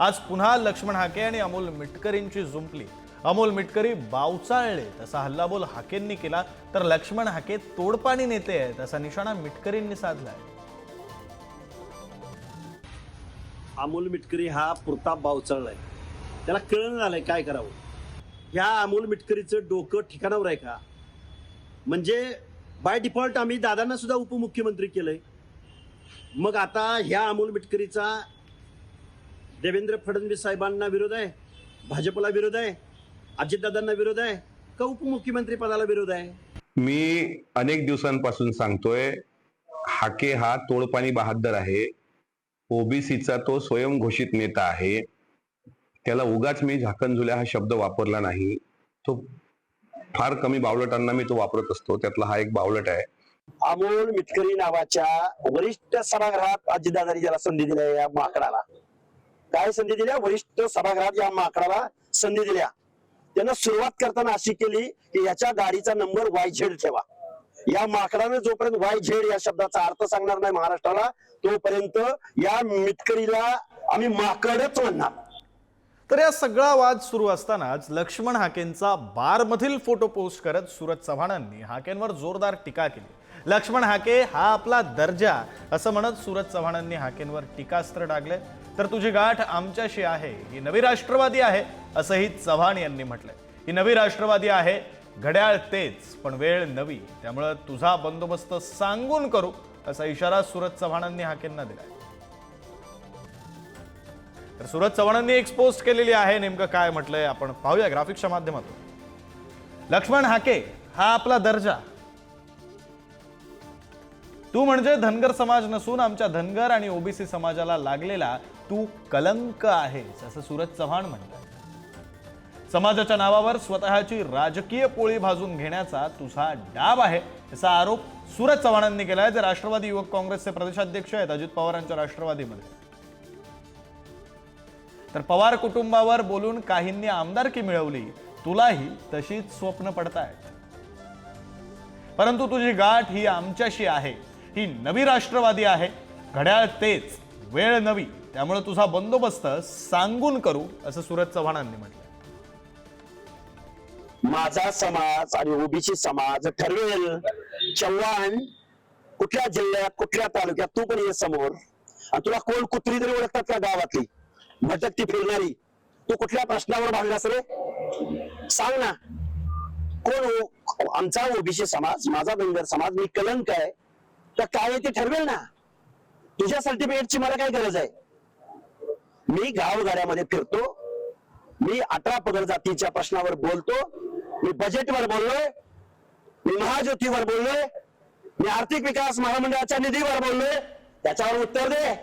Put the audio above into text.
आज पुन्हा लक्ष्मण हाके आणि अमोल मिटकरींची जुंपली. अमोल मिटकरी बावचाळले तसा हल्लाबोल हाकेंनी केला तर लक्ष्मण हाके तोडपाणी नेते आहेत असा निशाणा मिटकरींनी साधलाय. अमोल मिटकरी हा पुरता बावचाळलाय. त्याला कळण झालंय काय करावं? ह्या अमोल मिटकरीचं डोकं ठिकाणावर आहे का? म्हणजे बाय डिफॉल्ट आम्ही दादांना सुद्धा उपमुख्यमंत्री केलंय. मग आता ह्या अमोल मिटकरीचा देवेंद्र फडणवीस साहेबांना विरोध आहे भाजपला विरोध आहे अजितदादांना विरोध आहे का उपमुख्यमंत्री पदाला विरोध आहे? मी अनेक दिवसांपासून सांगतोय हाके हा तोडपाणी बहादर आहे. ओबीसीचा तो स्वयंघोषित नेता आहे. त्याला उगाच मी झाकणझुल्या हा शब्द वापरला नाही. तो फार कमी बावलटांना मी तो वापरत असतो त्यातला हा एक बावलट आहे. अमोल मिटकरी नावाच्या वरिष्ठ सभागृहात अजितदादांनी ज्याला संधी दिल्या या माकडाला. काय संधी दिल्या? वरिष्ठ सभागृहात या माकडाला संधी दिल्या. त्यानं सुरुवात करताना अशी केली की याच्या गाडीचा नंबर वाय झेड ठेवा. या माकडाने जोपर्यंत वाय झेड या शब्दाचा अर्थ सांगणार नाही महाराष्ट्राला तोपर्यंत या मिटकरीला आम्ही माकडच म्हणणार. तर या सगळा वाद सुरू असतानाच लक्ष्मण हाकेंचा बारमधील फोटो पोस्ट करत सुरज चव्हाणांनी हाकेंवर जोरदार टीका केली. लक्ष्मण हाके हा आपला दर्जा असं म्हणत सुरज चव्हाणांनी हाकेंवर टीकास्त्र डागले. तर तुझी गाठ आमच्याशी आहे ही नवी राष्ट्रवादी आहे असंही चव्हाण यांनी म्हटलंय. ही नवी राष्ट्रवादी आहे घड्याळ तेच पण वेळ नवी त्यामुळं तुझा बंदोबस्त सांगून करू असा इशारा सुरज चव्हाणांनी हाकेंना दिलाय. तर सुरज चव्हाणांनी एक पोस्ट केलेली आहे. नेमकं काय म्हटलंय आपण पाहूया ग्राफिक्सच्या माध्यमातून. लक्ष्मण हाके हा आपला दर्जा. तू म्हणजे धनगर समाज नसून आमच्या धनगर आणि ओबीसी समाजाला लागलेला तू कलंक आहेस असं सूरज चव्हाण म्हणतात. समाजाच्या नावावर स्वतःची राजकीय पोळी भाजून घेण्याचा तुझा डाब आहे असा आरोप सूरज चव्हाणांनी केला आहे जे राष्ट्रवादी युवक काँग्रेसचे प्रदेशाध्यक्ष आहेत अजित पवारांच्या राष्ट्रवादीमध्ये. तर पवार कुटुंबावर बोलून काहींनी आमदारकी मिळवली तुलाही तशीच स्वप्न पडतायत. परंतु तुझी गाठ ही आमच्याशी आहे ही नवी राष्ट्रवादी आहे घड्याळ तेच वेळ नवी त्यामुळे तुझा बंदोबस्त सांगून करू असं सूरज चव्हाणांनी म्हटलं माझा समाज आणि ओबीसी समाज ठरवेल चव्हाण कुठल्या जिल्ह्यात कुठल्या तालुक्यात तू पण ये समोर. आणि तुला कोण कुत्री तरी ओळखतात का गावातली? भटकती फिरणारी. तू कुठल्या प्रश्नावर भांडलास रे? सांग ना. कोण हो? आमचा ओबीसी समाज माझा धनगर समाज मी कलंक आहे. तर काय आहे ते ठरवेल ना. तुझ्या सर्टिफिकेटची मला काय गरज आहे? मी गावगाड्यामध्ये फिरतो. मी अठरा पगड जातीच्या प्रश्नावर बोलतो. मी बजेटवर बोललोय. मी महाज्योतीवर बोललोय. मी आर्थिक विकास महामंडळाच्या निधीवर बोललोय. त्याच्यावर उत्तर दे.